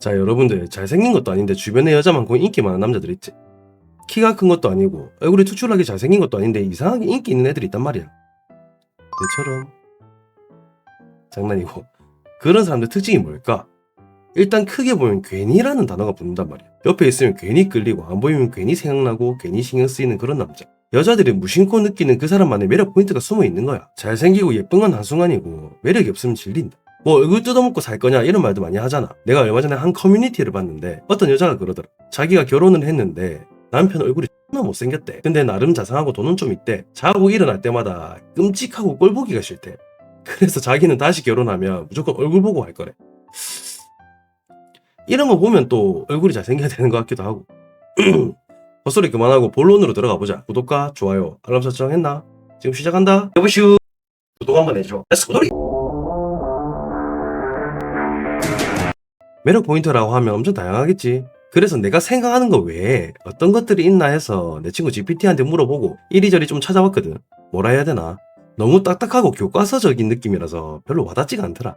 자, 여러분들 잘생긴 것도 아닌데 주변에 여자 많고 인기 많은 남자들 있지. 키가 큰 것도 아니고 얼굴이 투출하게 잘생긴 것도 아닌데 이상하게 인기 있는 애들이 있단 말이야. 내처럼. 장난이고. 그런 사람들 특징이 뭘까? 일단 크게 보면 괜히라는 단어가 붙는단 말이야. 옆에 있으면 괜히 끌리고 안 보이면 괜히 생각나고 괜히 신경 쓰이는 그런 남자. 여자들이 무심코 느끼는 그 사람만의 매력 포인트가 숨어 있는 거야. 잘생기고 예쁜 건 한순간이고 매력이 없으면 질린다. 뭐 얼굴 뜯어먹고 살 거냐 이런 말도 많이 하잖아. 내가 얼마 전에 한 커뮤니티를 봤는데 어떤 여자가 그러더라. 자기가 결혼을 했는데 남편 얼굴이 X나 못생겼대. 근데 나름 자상하고 돈은 좀 있대. 자고 일어날 때마다 끔찍하고 꼴 보기가 싫대. 그래서 자기는 다시 결혼하면 무조건 얼굴 보고 할 거래. 이런 거 보면 또 얼굴이 잘생겨야 되는 것 같기도 하고. 헛소리 그만하고 본론으로 들어가 보자. 구독과 좋아요, 알람 설정 했나? 지금 시작한다. 여보슈. 구독 한번 해줘. 렛츠 고돌이. 매력 포인트라고 하면 엄청 다양하겠지. 그래서 내가 생각하는 거 외에 어떤 것들이 있나 해서 내 친구 GPT한테 물어보고 이리저리 좀 찾아봤거든. 뭐라 해야 되나? 너무 딱딱하고 교과서적인 느낌이라서 별로 와닿지가 않더라.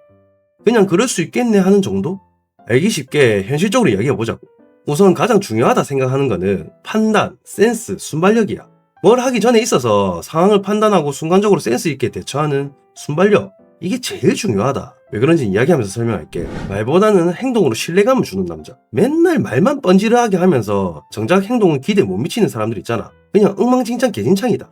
그냥 그럴 수 있겠네 하는 정도? 알기 쉽게 현실적으로 이야기해보자고. 우선 가장 중요하다 생각하는 거는 판단, 센스, 순발력이야. 뭘 하기 전에 있어서 상황을 판단하고 순간적으로 센스 있게 대처하는 순발력. 이게 제일 중요하다. 왜 그런지 이야기하면서 설명할게. 말보다는 행동으로 신뢰감을 주는 남자. 맨날 말만 뻔지르하게 하면서 정작 행동은 기대 못 미치는 사람들 있잖아. 그냥 엉망진창 개진창이다.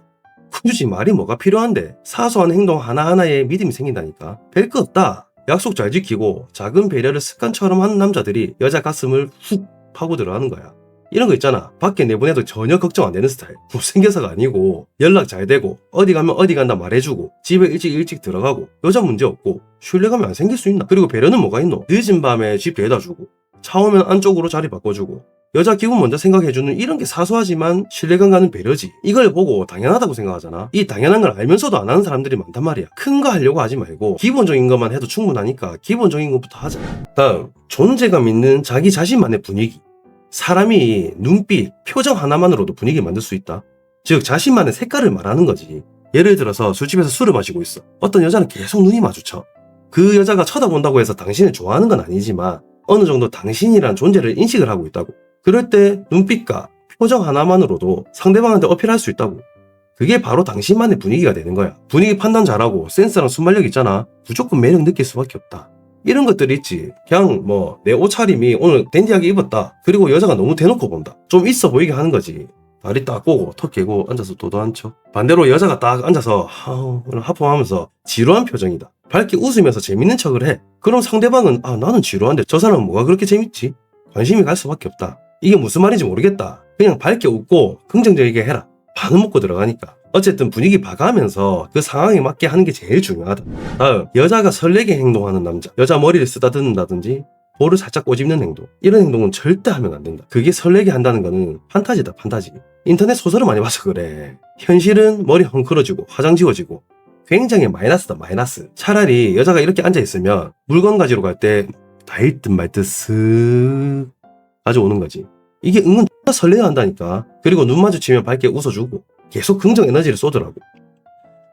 굳이 말이 뭐가 필요한데 사소한 행동 하나하나에 믿음이 생긴다니까. 별 거 없다. 약속 잘 지키고 작은 배려를 습관처럼 하는 남자들이 여자 가슴을 훅 파고 들어가는 거야. 이런 거 있잖아. 밖에 내보내도 전혀 걱정 안 되는 스타일. 못생겨서가 아니고 연락 잘 되고 어디 가면 어디 간다 말해주고 집에 일찍 일찍 들어가고 여자 문제 없고 신뢰감이 안 생길 수 있나? 그리고 배려는 뭐가 있노? 늦은 밤에 집 데려다 주고 차 오면 안쪽으로 자리 바꿔주고 여자 기분 먼저 생각해주는 이런 게 사소하지만 신뢰감 가는 배려지. 이걸 보고 당연하다고 생각하잖아. 이 당연한 걸 알면서도 안 하는 사람들이 많단 말이야. 큰 거 하려고 하지 말고 기본적인 것만 해도 충분하니까 기본적인 것부터 하자. 다음, 존재감 있는 자기 자신만의 분위기. 사람이 눈빛, 표정 하나만으로도 분위기 만들 수 있다. 즉, 자신만의 색깔을 말하는 거지. 예를 들어서 술집에서 술을 마시고 있어. 어떤 여자는 계속 눈이 마주쳐. 그 여자가 쳐다본다고 해서 당신을 좋아하는 건 아니지만 어느 정도 당신이란 존재를 인식을 하고 있다고. 그럴 때 눈빛과 표정 하나만으로도 상대방한테 어필할 수 있다고. 그게 바로 당신만의 분위기가 되는 거야. 분위기 판단 잘하고 센스랑 순발력 있잖아. 무조건 매력 느낄 수밖에 없다. 이런 것들이 있지. 그냥 뭐 내 옷차림이 오늘 댄디하게 입었다. 그리고 여자가 너무 대놓고 본다. 좀 있어 보이게 하는 거지. 다리 딱 꼬고 턱 깨고 앉아서 도도한 척. 반대로 여자가 딱 앉아서 오늘 하품하면서 지루한 표정이다. 밝게 웃으면서 재밌는 척을 해. 그럼 상대방은 아 나는 지루한데 저 사람은 뭐가 그렇게 재밌지? 관심이 갈 수밖에 없다. 이게 무슨 말인지 모르겠다. 그냥 밝게 웃고 긍정적이게 해라. 반은 먹고 들어가니까. 어쨌든 분위기 봐가면서 그 상황에 맞게 하는 게 제일 중요하다. 다음, 여자가 설레게 행동하는 남자. 여자 머리를 쓰다듬는다든지 볼을 살짝 꼬집는 행동. 이런 행동은 절대 하면 안 된다. 그게 설레게 한다는 거는 판타지다, 판타지. 인터넷 소설을 많이 봐서 그래. 현실은 머리 헝클어지고 화장 지워지고 굉장히 마이너스다, 마이너스. 차라리 여자가 이렇게 앉아있으면 물건 가지러 갈때 닿을 듯말듯슥 가져오는 거지. 이게 은근 X나 설레야 한다니까. 그리고 눈 마주치면 밝게 웃어주고 계속 긍정 에너지를 쏘더라고.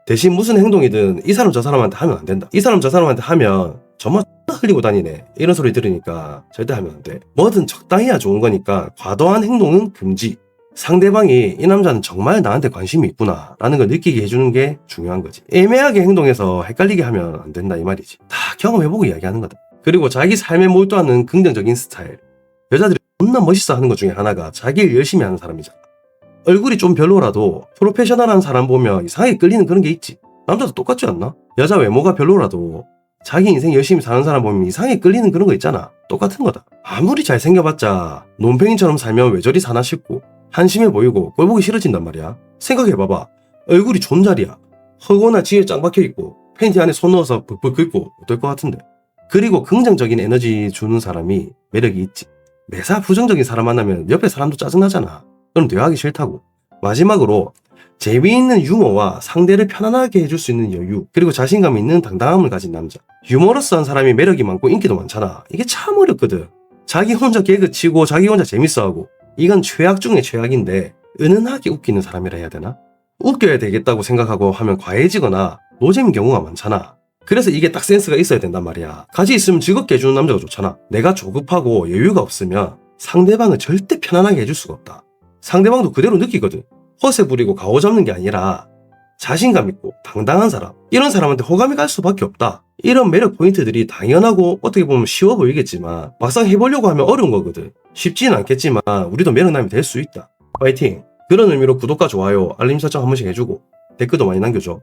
대신 무슨 행동이든 이 사람 저 사람한테 하면 안 된다. 이 사람 저 사람한테 하면 정말 흘리고 다니네. 이런 소리 들으니까 절대 하면 안 돼. 뭐든 적당히 해야 좋은 거니까 과도한 행동은 금지. 상대방이 이 남자는 정말 나한테 관심이 있구나 라는 걸 느끼게 해주는 게 중요한 거지. 애매하게 행동해서 헷갈리게 하면 안 된다 이 말이지. 다 경험해보고 이야기하는 거다. 그리고 자기 삶에 몰두하는 긍정적인 스타일. 여자들이 겁나 멋있어 하는 것 중에 하나가 자기 일 열심히 하는 사람이잖아. 얼굴이 좀 별로라도 프로페셔널한 사람 보면 이상하게 끌리는 그런 게 있지. 남자도 똑같지 않나? 여자 외모가 별로라도 자기 인생 열심히 사는 사람 보면 이상하게 끌리는 그런 거 있잖아. 똑같은 거다. 아무리 잘생겨봤자 논팽이처럼 살면 왜 저리 사나 싶고 한심해 보이고 꼴 보기 싫어진단 말이야. 생각해봐봐. 얼굴이 존잘이야. 허거나 지에 짱 박혀있고 팬티 안에 손 넣어서 벅벅 긁고 어떨 것 같은데. 그리고 긍정적인 에너지 주는 사람이 매력이 있지. 매사 부정적인 사람 만나면 옆에 사람도 짜증나잖아. 그럼 대화하기 싫다고. 마지막으로 재미있는 유머와 상대를 편안하게 해줄 수 있는 여유, 그리고 자신감 있는 당당함을 가진 남자. 유머러스한 사람이 매력이 많고 인기도 많잖아. 이게 참 어렵거든. 자기 혼자 개그 치고 자기 혼자 재밌어하고 이건 최악 중에 최악인데 은은하게 웃기는 사람이라 해야 되나? 웃겨야 되겠다고 생각하고 하면 과해지거나 노잼인 경우가 많잖아. 그래서 이게 딱 센스가 있어야 된단 말이야. 같이 있으면 즐겁게 해주는 남자가 좋잖아. 내가 조급하고 여유가 없으면 상대방을 절대 편안하게 해줄 수가 없다. 상대방도 그대로 느끼거든. 허세 부리고 가오 잡는 게 아니라 자신감 있고 당당한 사람. 이런 사람한테 호감이 갈 수밖에 없다. 이런 매력 포인트들이 당연하고 어떻게 보면 쉬워 보이겠지만 막상 해보려고 하면 어려운 거거든. 쉽지는 않겠지만 우리도 매력남이 될 수 있다. 파이팅! 그런 의미로 구독과 좋아요, 알림 설정 한 번씩 해주고 댓글도 많이 남겨줘.